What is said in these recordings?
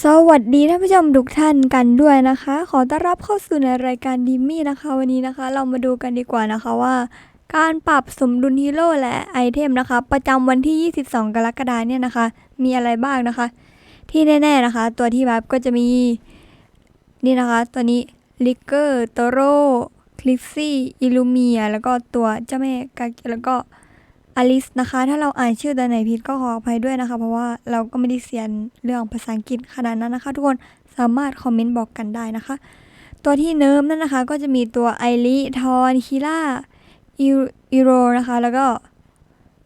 สวัสดีท่านผู้ชมทุกท่านกันด้วยนะคะ ขอต้อนรับเข้าสู่ในรายการดิมมี่นะคะ วันนี้นะคะ เรามาดูกันดีกว่านะคะว่า การปรับสมดุลฮีโร่และไอเทมนะคะ ประจำวันที่ 22 กรกฎาคมเนี่ยนะคะ มีอะไรบ้างนะคะ ที่แน่ๆนะคะ ตัวที่แบบก็จะมี นี่นะคะ ตัวนี้ลิกเกอร์โตโร่คลิซซี่อิลูเมียแล้วก็ตัวเจ้าแม่กากิแล้วก็ อลิสนะคะ ถ้าเราอ่านชื่อตัวไหนผิดก็ขออภัยด้วยนะคะ เพราะว่าเราก็ไม่ได้เสียนเรื่องภาษาอังกฤษขนาดนั้นนะคะ ทุกคนสามารถคอมเมนต์บอกกันได้นะคะ ตัวที่เนิร์มนั่นนะคะ ก็จะมีตัวไอริทอนคิล่าอีโรนะคะ แล้วก็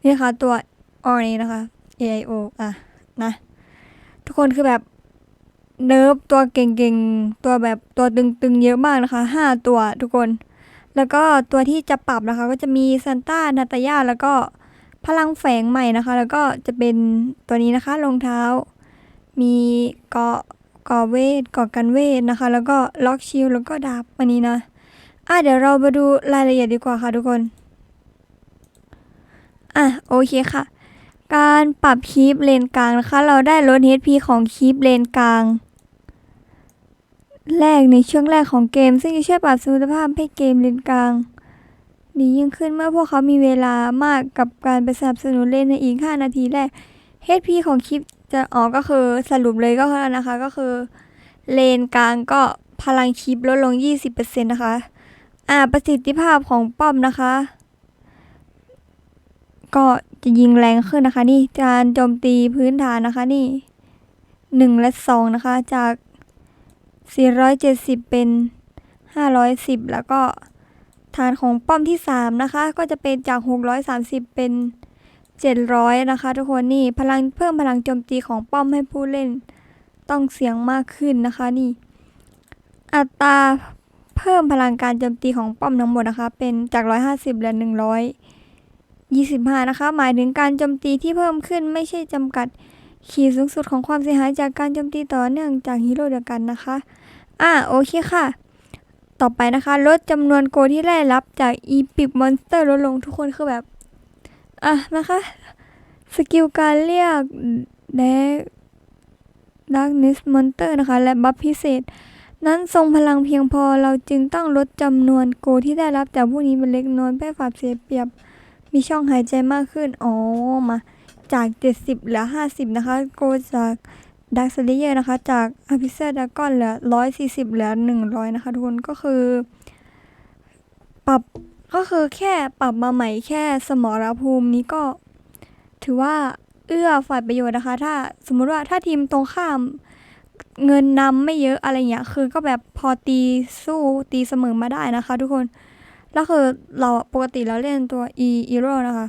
นี่นะคะตัวออร์เนนะคะ AIO อะนะทุกคนคือแบบเนิร์ฟตัวเก่งๆ ตัวแบบตัวตึงๆ เยอะมากนะคะห้าตัวทุกคน แล้วก็ตัวที่จะปรับนะคะ ก็จะมีซันต้านาตายาแล้วก็พลังแฝงใหม่นะคะ แล้วก็จะเป็นตัวนี้นะคะรองเท้า มีเกาะเกาะเวทเกาะกันเวทนะคะ แล้วก็ล็อกชิลแล้วก็ดาบอันนี้นะอะเดี๋ยวเรามาดูรายละเอียดดีกว่าค่ะทุกคนอะโอเคค่ะ การปรับคีปเลนกลางนะคะ เราได้ลด HP ของคีปเลนกลาง แรกในช่วงแรกของเกม ซึ่งจะช่วยปรับสมรรถภาพให้เกมเลนกลาง ดียิ่งขึ้นเมื่อพวกเขามีเวลามากกับการไปสนับสนุนเล่นในอีก 5 นาทีแรก HP ของคลิปจะออกก็คือสรุปเลยก็คือนะคะก็คือ เลนกลางก็พลังคลิปลดลง 20%นะคะอ่าประสิทธิภาพของป้อมนะคะ ก็จะยิงแรงขึ้นนะคะ นี่การโจมตีพื้นฐานนะคะนี่ 1 และ 2 นะคะ จาก 470 เป็น 510 แล้วก็ฐานของป้อมที่ 3 นะคะ ก็จะเป็นจาก 630 เป็น 700 นะคะ ทุกคนนี่พลังเพิ่มพลังโจมตีของป้อมให้ผู้เล่นต้องเสียงมากขึ้นนะคะนี่ อัตราเพิ่มพลังการโจมตีของป้อมทั้งหมดนะคะ เป็นจาก 150เหลือ125 นะคะ หมายถึงการโจมตีที่เพิ่มขึ้นไม่ใช่จำกัด ขีดสูงสุดของความเสียหายจากการโจมตีต่อเนื่องจากฮีโร่เดียวกันนะคะ อ่าโอเคค่ะ ต่อไปนะคะ ลดจำนวนโกที่ได้รับจากอีพิกมอนสเตอร์ลดลงทุกคนคือแบบ อะนะคะ สกิลการเรียกเดดักนิสมอนเตอร์นะคะ และบัฟพิเศษ นั้นทรงพลังเพียงพอเราจึงต้องลดจำนวนโกที่ได้รับจากผู้นี้เป็นเล็กน้อยเพื่อฝาบเสียเปรียบ มีช่องหายใจมากขึ้น อ๋อมา จาก 70 เหลือ 50 นะคะ โกจากดักสเลเยอร์นะคะ จากอาพิเซอร์ดากอนเหลือ 140 เหลือ 100 นะคะทุกคนก็คือ ปรับก็คือแค่ปรับมาใหม่แค่สมรภูมินี้ก็ ถือว่าเอื้อฝ่ายประโยชน์นะคะ ถ้าสมมุติว่าถ้าทีมตรงข้ามเงินนำไม่เยอะอะไรเงี้ยคือก็แบบพอตีสู้ตีเสมอมาได้นะคะ ทุกคน แล้วคือเราปกติเราเล่นตัว e e r o นะคะ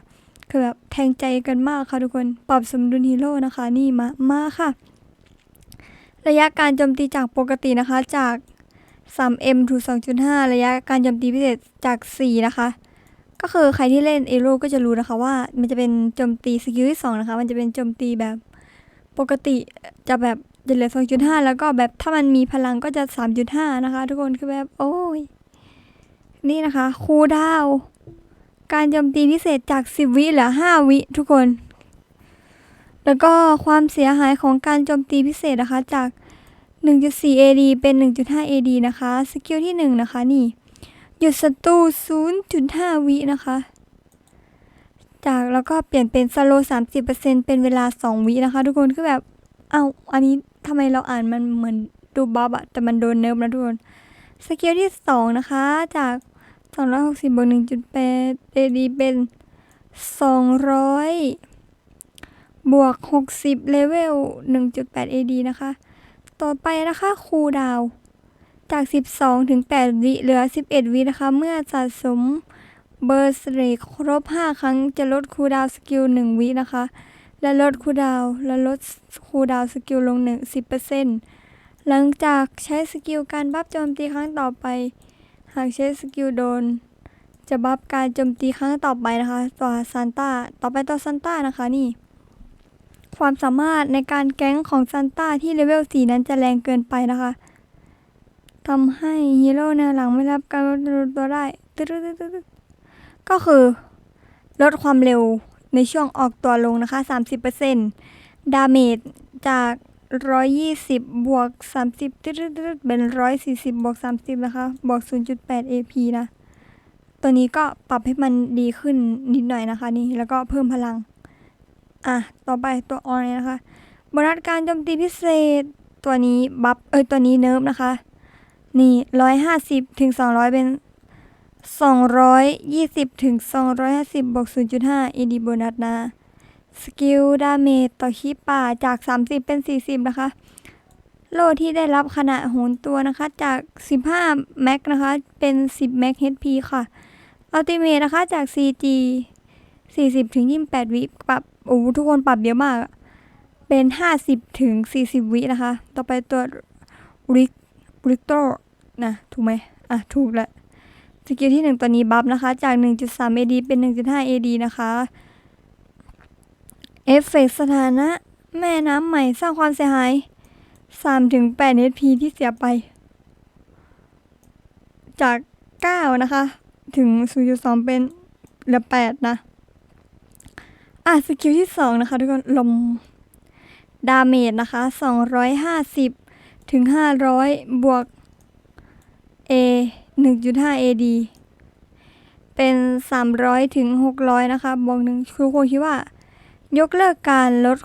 คือแบบแทงใจกันมากค่ะทุกคน ปรับสมดุลฮีโร่นะคะ นี่มามาค่ะ ระยะการโจมตีจากปกตินะคะจาก 3M ถึง2.5 ระยะการโจมตีพิเศษจาก 4 นะคะ ก็คือใครที่เล่นเอโร่ก็จะรู้นะคะว่ามันจะเป็นโจมตีสกิลที่2นะคะ มันจะเป็นโจมตีแบบปกติจะแบบจะเหลือ2.5 แล้วก็แบบถ้ามันมีพลังก็จะ 3.5 นะคะ ทุกคนคือแบบ โอ้ย นี่นะคะ คูดาว การโจมตีพิเศษจาก 10 วิเหลือ 5 วิทุกคน แล้วก็ความเสียหายของการโจมตีพิเศษนะคะจาก 1.4 AD เป็น 1.5 AD นะคะ สกิลที่ 1 นะคะนี่ หยุดศัตรู 0.5 วินะคะ จากแล้วก็เปลี่ยนเป็นสโล30%เป็นเวลา 2 วินะคะ ทุกคนคือแบบเอาอันนี้ทำไมเราอ่านมันเหมือนดูบัฟอะแต่มันโดนเนิร์ฟนะทุกคน สกิลที่ 2 นะคะจาก สองร้อยหกสิบบวกหนึ่งจุดแปดเอดีเป็นสองร้อยบวกหกสิบเลเวลหนึ่งจุดแปดเอดีนะคะ ต่อไปนะคะครูดาว จากสิบสองถึงแปดวิเหลือสิบเอ็ดวินะคะ เมื่อสะสมเบอร์สเรครบห้าครั้งจะลดคูดาวสกิลหนึ่งวินะคะ และลดคูดาวและลดคูดาวสกิลลงหนึ่งสิบเปอร์เซ็นต์หลังจากใช้สกิลการบัฟโจมตีครั้งต่อไป หากใช้สกิลโดน จะบัฟการโจมตีครั้งต่อไปนะคะตัวซันต้าต่อไปตัวซันต้านะคะนี่ ความสามารถในการแก๊งของซันต้าที่เลเวล4นั้นจะแรงเกินไปนะคะทำให้ฮีโร่แนวหลังไม่รับการลดตัวได้ตึ๊ดก็คือ ลดความเร็วในช่วงออกตัวลงนะคะ 30%ดาเมจจาก ร้อยยี่สิบบวกสามสิบเป็นร้อยสี่สิบบวกสามสิบนะคะ บวกศูนย์จุดแปด AP นะ ตัวนี้ก็ปรับให้มันดีขึ้นนิดหน่อยนะคะนี่ แล้วก็เพิ่มพลัง อะ ต่อไปตัวออนนะคะโบนัสการโจมตีพิเศษ ตัวนี้บัฟ เอ้ย ตัวนี้เนิร์ฟนะคะ นี่ร้อยห้าสิบถึงสองร้อยเป็นสองร้อยยี่สิบถึงสองร้อยห้าสิบบวกศูนย์จุดห้า AD โบนัสนะ สกิลดาเมจต่อขี้ป่าจาก 30 เป็น 40 นะคะ โลที่ได้รับขณะโหนตัวนะคะ จาก 15 แม็กนะคะ เป็น 10 แม็ก HP ค่ะ อัลติเมทนะคะจาก CG 40 ถึง 28 วิปรับ โอ้ทุกคนปรับเยอะมาก เป็น 50 ถึง 40 วินะคะ ต่อไปตัวริกริกโตนะ ถูกไหมอะ ถูกแล้วสกิลที่ 1 ตัวนี้บัฟนะคะ จาก 1.3 AD เป็น 1.5 AD นะคะ เอฟเฟกต์สถานะ แม่น้ำใหม่สร้างความเสียหาย 3-8 HP ที่เสียไป จาก 9 นะคะ ถึง 0.2 เป็นเหลือ 8 นะ อะ สกิลที่ 2 นะคะ ทุกคน ลม ดาเมจนะคะ 250 ถึง 500 บวก A 1.5 AD เป็น 300 ถึง 600 นะคะ บวกหนึ่งทุกคนคิดว่า ยกเลิกการลด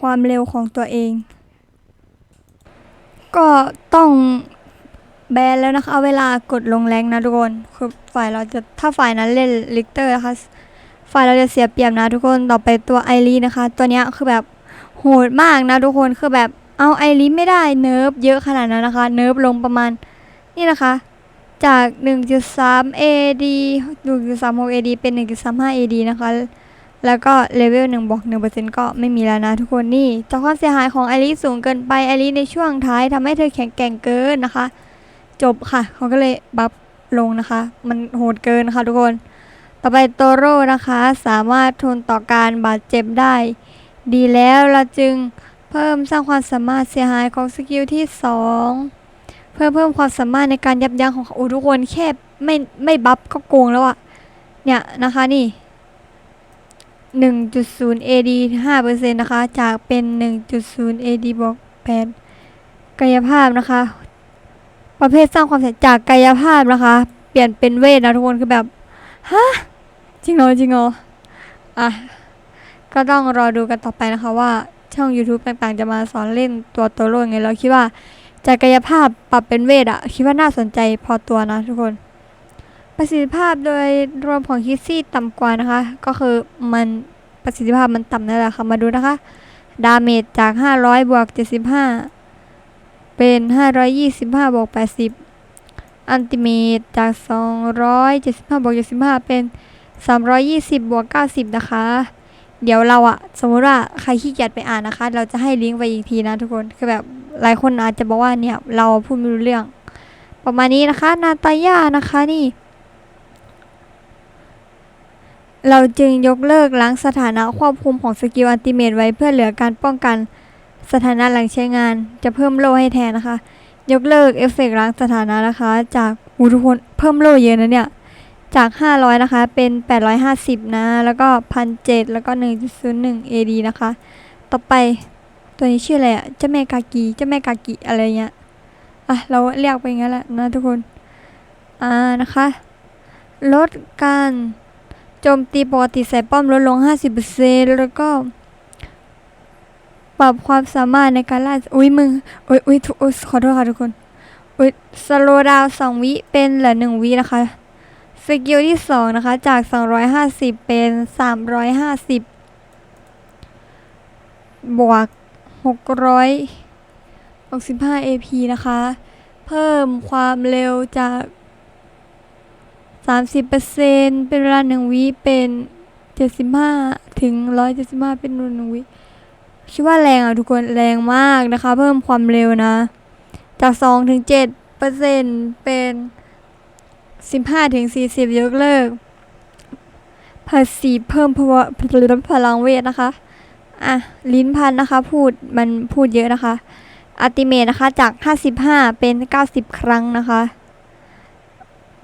ความเร็วของตัวเอง ก็ต้องแบนแล้วนะคะ เอาเวลากดลงแรงนะทุกคน คือฝ่ายเราจะถ้าฝ่ายนั้นเล่นลิกเตอร์นะคะ ฝ่ายเราจะเสียเปรียบนะทุกคน ต่อไปตัวไอรีนะคะ ตัวเนี้ยคือแบบโหดมากนะทุกคน คือแบบเอาไอรีไม่ได้เนิร์ฟเยอะขนาดนั้นนะคะ เนิร์ฟลงประมาณนี่นะคะ จาก 1.3 AD 1.36 AD เป็น 1.35 AD นะคะ แล้วก็เลเวลหนึ่งบวกหนึ่งเปอร์เซ็นต์ก็ไม่มีแล้วนะทุกคนนี่จากความเสียหายของไอริสูงเกินไปไอริในช่วงท้ายทำให้เธอแข็งแกร่งเกินนะคะ จบค่ะเขาก็เลยบัฟลงนะคะ มันโหดเกินนะคะทุกคน ต่อไปโตโร่นะคะ สามารถทนต่อการบาดเจ็บได้ ดีแล้วเราจึงเพิ่มสร้างความสามารถเสียหายของสกิลที่ 2 เพื่อเพิ่มความสามารถในการยับยั้งของโอ้ทุกคนแค่ไม่ไม่บัฟก็โกงแล้วอะเนี่ยนะคะนี่ 1.0 AD 5%นะคะ จากเป็น 1.0 AD บวก8กายภาพนะคะ ประเภทสร้างความเสียจากกายภาพนะคะ เปลี่ยนเป็นเวทนะทุกคนคือแบบฮะจริงเหรอจริงเหรออะก็ต้องรอดูกันต่อไปนะคะว่าช่อง YouTube ต่างๆ จะมาสอนเล่นตัวตโร่ยังไงเราคิดว่าจากกายภาพปรับเป็นเวทอะคิดว่าน่าสนใจพอตัวนะทุกคน ประสิทธิภาพโดยรวมของคิสซี่ต่ำกว่านะคะ ก็คือมันประสิทธิภาพมันต่ำนั่นแหละค่ะ มาดูนะคะ ดาเมจจาก 500 บวก 75 เป็น 525 บวก 80 อันติเมตจาก 275 บวก 75 เป็น 320 บวก 90 นะคะ เดี๋ยวเราอะสมมติว่าใครขี้เกียจไปอ่านนะคะ เราจะให้ลิงก์ไปอีกทีนะทุกคน คือแบบหลายคนอาจจะบอกว่าเนี่ย เราพูดไม่รู้เรื่อง ประมาณนี้นะคะ นาตาย่านะคะนี่ เราจึงยกเลิกล้างสถานะควบคุมของสกิลอัลติเมตไว้เพื่อเหลือการป้องกันสถานะหลังใช้งาน จะเพิ่มโล่ให้แทนนะคะ ยกเลิกเอฟเฟกต์ล้างสถานะนะคะ จากอูทุกคนเพิ่มโล่เยอะนะเนี่ย จาก 500 นะคะ เป็น 850 นะ แล้วก็ 1,700 แล้วก็ 1.01 AD นะคะ ต่อไปตัวนี้ชื่ออะไรอะเจ้าแม่กากีเจ้าแม่กากิอะไรเงี้ยอะเราเรียกไปงั้นแหละนะทุกคน อ่านะคะ ลดการ โจมตีปกติใส่ป้อมลดลง 50%แล้วก็ปรับความสามารถในการล่าอุ้ยมึงอุ้ยอุ้ยทุกอุ๊ยขอโทษค่ะทุกคนอุ้ยสโลดาวสองวิเป็นเหลือหนึ่งวินะคะ สกิลที่สองนะคะ จาก 250 เป็น 350 บวก 665 AP นะคะ เพิ่มความเร็วจาก 30%เป็นเวลาหนึ่งวิเป็น75ถึง175เป็นหนึ่งวิคิดว่าแรงอะทุกคนแรงมากนะคะ เพิ่มความเร็วนะ จาก2ถึง7เปอร์เซ็นเป็น15ถึง40ยกเลิกภาษีเพิ่มพลังพลังเวทนะคะ อะ ลิ้นพันนะคะ พูดมันพูดเยอะนะคะอัติเมตนะคะจาก 55 เป็น 90 ครั้งนะคะ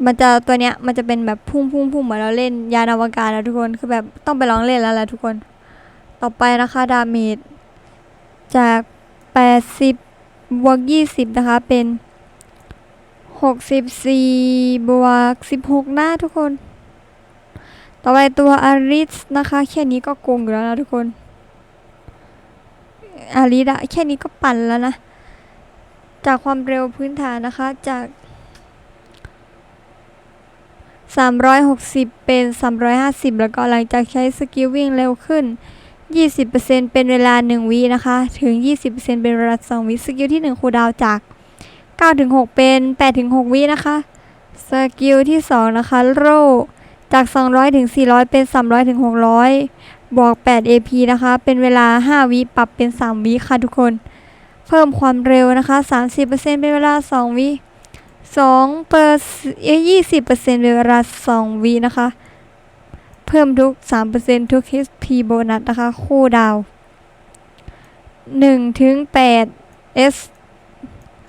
มันจะตัวเนี้ยมันจะเป็นแบบพุ่งพุ่งพุ่งเหมือนเราเล่นยานอวกาศนะทุกคนคือแบบต้องไปลองเล่นแล้วแหละทุกคน ต่อไปนะคะดาเมจจากแปดสิบบวกยี่สิบนะคะเป็นหกสิบสี่บวกสิบหกนะทุกคน ต่อไปตัวอาริสนะคะแค่นี้ก็โกงอยู่แล้วนะทุกคนอาริสอะแค่นี้ก็ปั่นแล้วนะ จากความเร็วพื้นฐานนะคะจาก 360 เป็น 350 แล้วก็หลังจากใช้สกิลวิ่งเร็วขึ้น 20%เป็นเวลา 1 วินะคะ ถึง 20%เป็นเวลา 2 วิสกิลที่1คูดาวจาก9ถึง6เป็น8ถึง6วินะคะ สกิลที่ 2 นะคะ โรจาก 200 ถึง 400 เป็น 300 ถึง 600 บวก 8 AP นะคะ เป็นเวลา 5 วิ ปรับเป็น 3 วิค่ะทุกคน เพิ่มความเร็วนะคะ 30%เป็นเวลา 2 วิ 2เปอร์ยี่สิบเปอร์เซ็นต์เวลา2วินะคะ เพิ่มทุก 3%ทุก HP โบนัสนะคะ คู่ดาว1ถึง8 S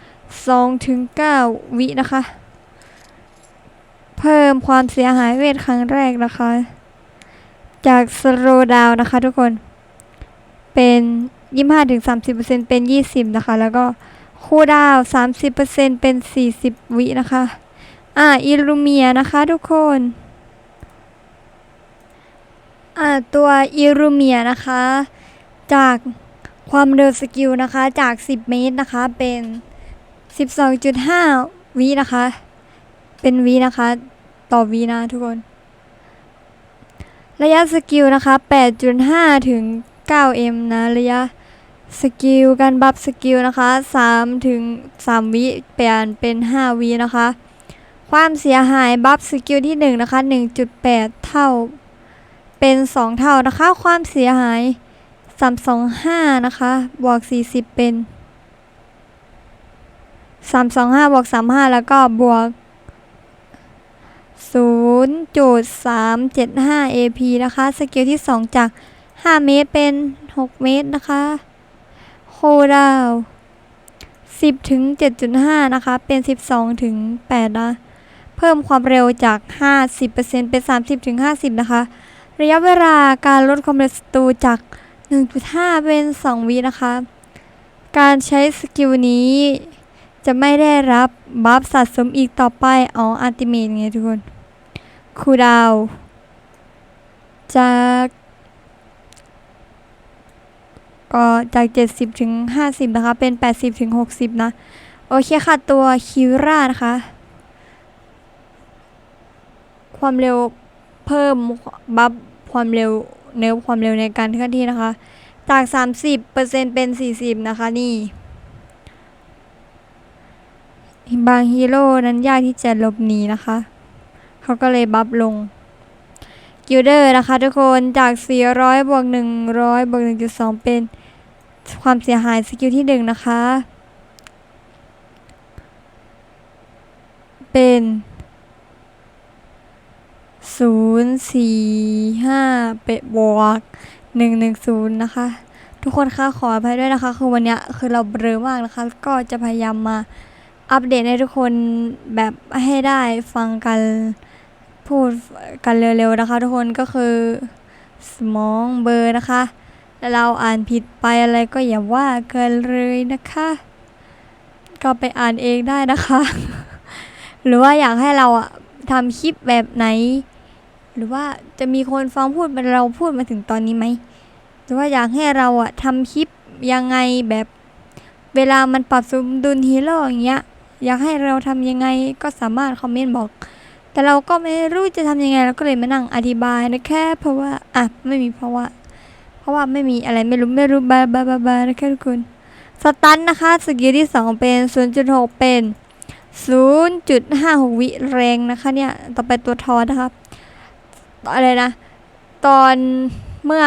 2ถึง9วินะคะ เพิ่มความเสียหายเวทครั้งแรกนะคะ จากสโลดาวนะคะทุกคน เป็น 25-30%เป็น 20 นะคะ แล้วก็ คูดาวน์30%เป็น 40 วินะคะ อ่า อิลูเมียนะคะทุกคน อ่า ตัวอิลูเมียนะคะ จากความเร็วสกิลนะคะ จาก 10 เมตรนะคะ เป็น 12.5 วินะคะ เป็นวินะคะ ต่อวินะทุกคน ระยะสกิลนะคะ 8.5 ถึง 9m นะ ระยะ สกิลการบัฟสกิลนะคะ3ถึง3วิเปลี่ยนเป็น 5วินะคะ ความเสียหายบัฟสกิลที่ 1 นะคะ 1.8 เท่า เป็น 2 เท่านะคะ ความเสียหาย 325 นะคะ บวก 40 เป็น 325 บวก 35 แล้วก็บวก 0.375 AP นะคะ สกิลที่ 2 จาก 5 เมตรเป็น 6 เมตรนะคะ คดาว 10 ถึง 7.5 นะคะ เป็น 12 ถึง8นะเพิ่มความเร็วจาก 50%เป็น 30 ถึง 50 นะคะ ระยะเวลาการลดความเร็วศัตรูจาก 1.5 เป็น 2 วินะคะ การใช้สกิลนี้จะไม่ได้รับบัฟสะสมอีกต่อไปอ๋ออัลติเมทไงทุกคนคูดาวจาก ก็จาก 70ถึง50 นะคะ เป็น 80ถึง60 นะ โอเคค่ะ ตัวคิรานะคะ ความเร็วเพิ่มบัฟความเร็วเนื้อความเร็วในการเคลื่อนที่นะคะ จาก 30เป็น 40 นะคะ นี่บางฮีโร่นั้นยากที่จะหลบหนีนะคะ เขาก็เลยบัฟลงกิลเดอร์นะคะทุกคนจาก 400บวก100บวก1.2 เป็น ความเสียหายสกิลที่1นะคะ เป็น045เป็ดบวก110นะคะ ทุกคนคะขออภัยด้วยนะคะ คือวันนี้คือเราเบลอมากนะคะ ก็จะพยายามมาอัปเดตให้ทุกคนแบบให้ได้ฟังกันพูดกันเร็วๆนะคะ ทุกคนก็คือสมองเบอร์นะคะ เราอ่านผิดไปอะไรก็อย่าว่าเกินเลยนะคะ ก็ไปอ่านเองได้นะคะ หรือว่าอยากให้เราอะทำคลิปแบบไหน หรือว่าจะมีคนฟังพูดเหมือนเราพูดมาถึงตอนนี้ไหมหรือว่าอยากให้เราอะทำคลิปยังไงแบบเวลามันปรับสมดุลฮีโร่อย่างเงี้ยอยากให้เราทำยังไงก็สามารถคอมเมนต์บอก แต่เราก็ไม่รู้จะทำยังไงเราก็เลยมานั่งอธิบายนะแค่เพราะว่าอะไม่มีเพราะว่า ราะว่าไม่มีอะไรไม่รู้ไม่รู้บาบาบาบานะคะทุกคนสตันนะคะสกิลที่ 2 เป็น 0.6 เป็น 0.56 วิแรงนะคะเนี่ยต่อไปตัวทอนะครับอะไรนะ ตอนเมื่อ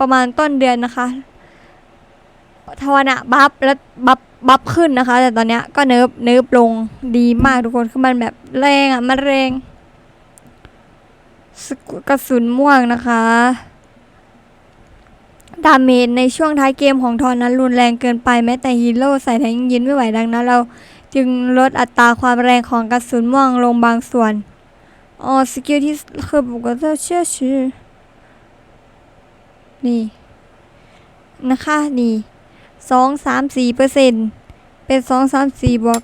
ประมาณต้นเดือนนะคะทวนะบัฟแล้วบัฟบัฟขึ้นนะคะ แต่ตอนเนี้ยก็เนิร์ฟเนิร์ฟลงดีมากทุกคนคือมันแบบแรงอะมันแรงกระสุนม่วงนะคะ ดาเมจในช่วงท้ายเกมของทอนนั้นรุนแรงเกินไปแม้แต่ฮีโร่ใส่แทงยินไม่ไหวดังนั้น เราจึงลดอัตราความแรงของกระสุนม่วงลงบางส่วน อ๋อสกิลที่คือปกติเชื่อชื่อ นี่ นะคะนี่สองสามสี่เปอร์เซ็นต์เป็นสองสามสี่บวก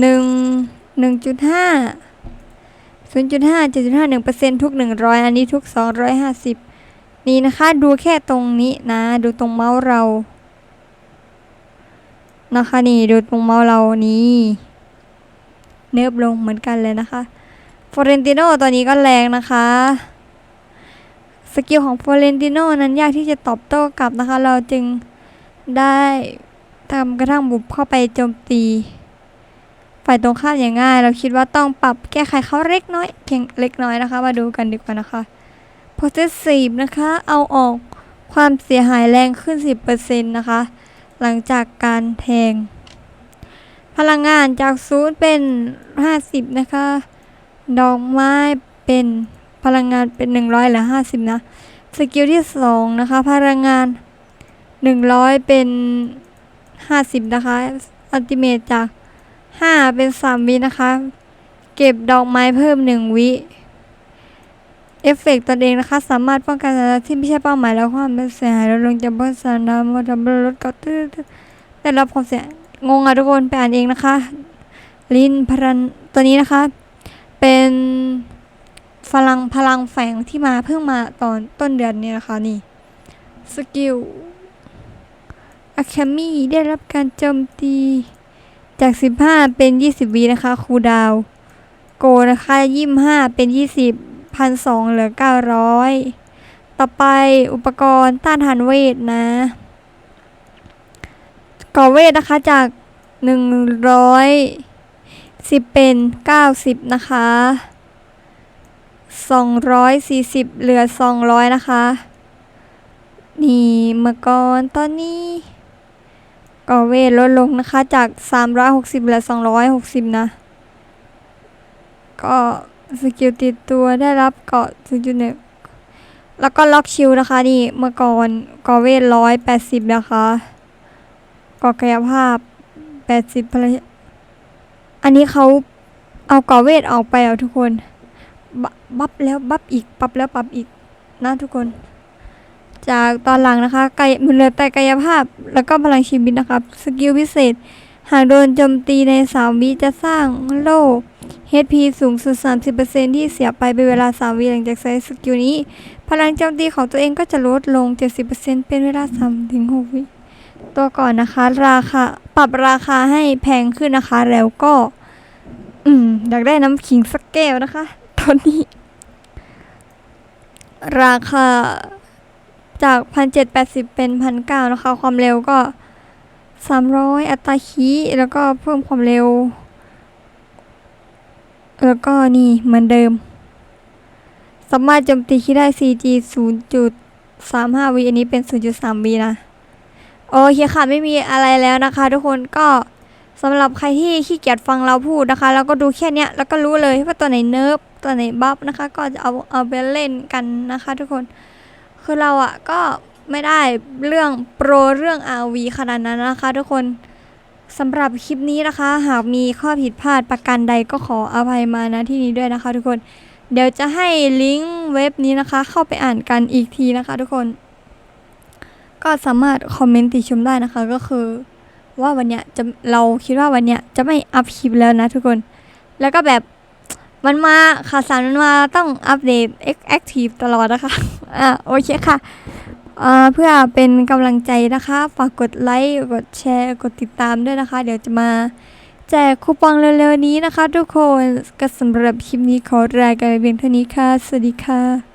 หนึ่งหนึ่งจุดห้าศูนย์จุดห้าเจ็ดจุดห้าหนึ่งเปอร์เซ็นต์ทุกหนึ่งร้อยอันนี้ทุกสองร้อยห้าสิบ นี่นะคะ ดูแค่ตรงนี้นะ ดูตรงเมาส์เรา นะคะนี่ดูตรงเมาส์เรานี่เนิบลงเหมือนกันเลยนะคะฟอเรนติโนตัวนี้ก็แรงนะคะสกิลของฟอเรนติโนนั้นยากที่จะตอบโต้กลับนะคะ เราจึงได้ทำกระทั่งบุกเข้าไปโจมตี ฝ่ายตรงข้ามอย่างง่าย เราคิดว่าต้องปรับแก้ไขเขาเล็กน้อยเพียงเล็กน้อยนะคะ มาดูกันดีกว่านะคะ possessive นะคะ เอาออกความเสียหายแรงขึ้น 10%นะคะ หลังจากการแทง พลังงานจากศูนย์เป็น 50 นะคะ ดอกไม้เป็นพลังงานเป็น 100หรือ50 นะ สกิลที่ 2 นะคะ พลังงาน 100 เป็น 50 นะคะ อัลติเมตจาก 5 เป็น 3 วินะคะ เก็บดอกไม้เพิ่ม 1 วิ เอฟเฟกต์ตนเองนะคะ สามารถป้องกันสถานที่ไม่ใช่เป้าหมายแล้วความเสียหายลดลงจากบริษัทน้ำว่าทำให้รถก็ตื้อได้รับความเสียงงอะทุกคนไปอ่านเองนะคะ ลินพรันตัวนี้นะคะ เป็นพลังพลังแฝงที่มาเพิ่งมาตอนต้นเดือนนี้นะคะนี่สกิลอะคามี่ได้รับการโจมตีจาก 15 เป็น 20วีนะคะ คูดาว โกนะคะ 25 เป็น 20 พันสองเหลือ 900 ต่อไปอุปกรณ์ต้านทานเวทนะก่อเวทนะคะจาก 110 เป็น 90 นะคะ 240 เหลือ 200 นะคะ นี่เมื่อก่อนตอนนี้ก่อเวทลดลงนะคะจาก 360 เหลือ 260 นะ ก็ สกิลติดตัวได้รับเกาะ0.1แล้วก็ล็อกชิลนะคะนี่เมื่อก่อนกอเวท180นะคะก่อกายภาพ80พลังอันนี้เขาเอากอเวทออกไปเอาทุกคนบบัฟแล้วบัฟอีกปับแล้วปับอีกนะทุกคน จากตอนหลังนะคะกายมือเรือแต่กายภาพ แล้วก็พลังชีวิตนะครับ สกิลพิเศษ หากโดนโจมตีในสามวิจะสร้างโล่ HP สูงสุด 30%ที่เสียไปเป็นเวลา 3 วิหลังจากใช้สกิลนี้ พลังโจมตีของตัวเองก็จะลดลง 70%เป็นเวลา3ถึง6วิ ตัวก่อนนะคะ ราคา ปรับราคาให้แพงขึ้นนะคะ แล้วก็ อืม อยากได้น้ำขิงสักแก้วนะคะ ตอนนี้ ราคาจาก 1,780 เป็น 1,900 นะคะ ความเร็วก็ 300 อัตราคีแล้วก็เพิ่มความเร็ว แล้วก็นี่เหมือนเดิม สามารถโจมตีคิดได้ 4G 0.35วิอันนี้เป็น 0.3วินะ โอเคค่ะ ไม่มีอะไรแล้วนะคะ ทุกคนก็สำหรับใครที่ขี้เกียจฟังเราพูดนะคะ แล้วก็ดูแค่นี้แล้วก็รู้เลยว่าตัวไหนเนิร์ฟตัวไหนบัฟนะคะ ก็จะเอาเอาไปเล่นกันนะคะ ทุกคน คือเราอะก็ไม่ได้เรื่องโปรเรื่อง RV ขนาดนั้นนะคะ ทุกคน สำหรับคลิปนี้นะคะ หากมีข้อผิดพลาดประการใดก็ขออภัยมาณที่นี้ด้วยนะคะ ทุกคน เดี๋ยวจะให้ลิงก์เว็บนี้นะคะ เข้าไปอ่านกันอีกทีนะคะ ทุกคน ก็สามารถคอมเมนต์ติชมได้นะคะก็คือ ว่าวันเนี้ยจะเราคิดว่าวันเนี้ยจะไม่อัพคลิปแล้วนะทุกคน แล้วก็แบบมันมาข่าวสารมันมาต้องอัปเดตแอคทีฟตลอดนะคะ อะโอเคค่ะ เพื่อเป็นกำลังใจนะคะ ฝากกดไลค์กดแชร์กดติดตามด้วยนะคะ เดี๋ยวจะมาแจกคูปองเร็วๆนี้นะคะ ทุกคนก็สำหรับคลิปนี้ขอรายการเพียงเท่านี้ค่ะ สวัสดีค่ะ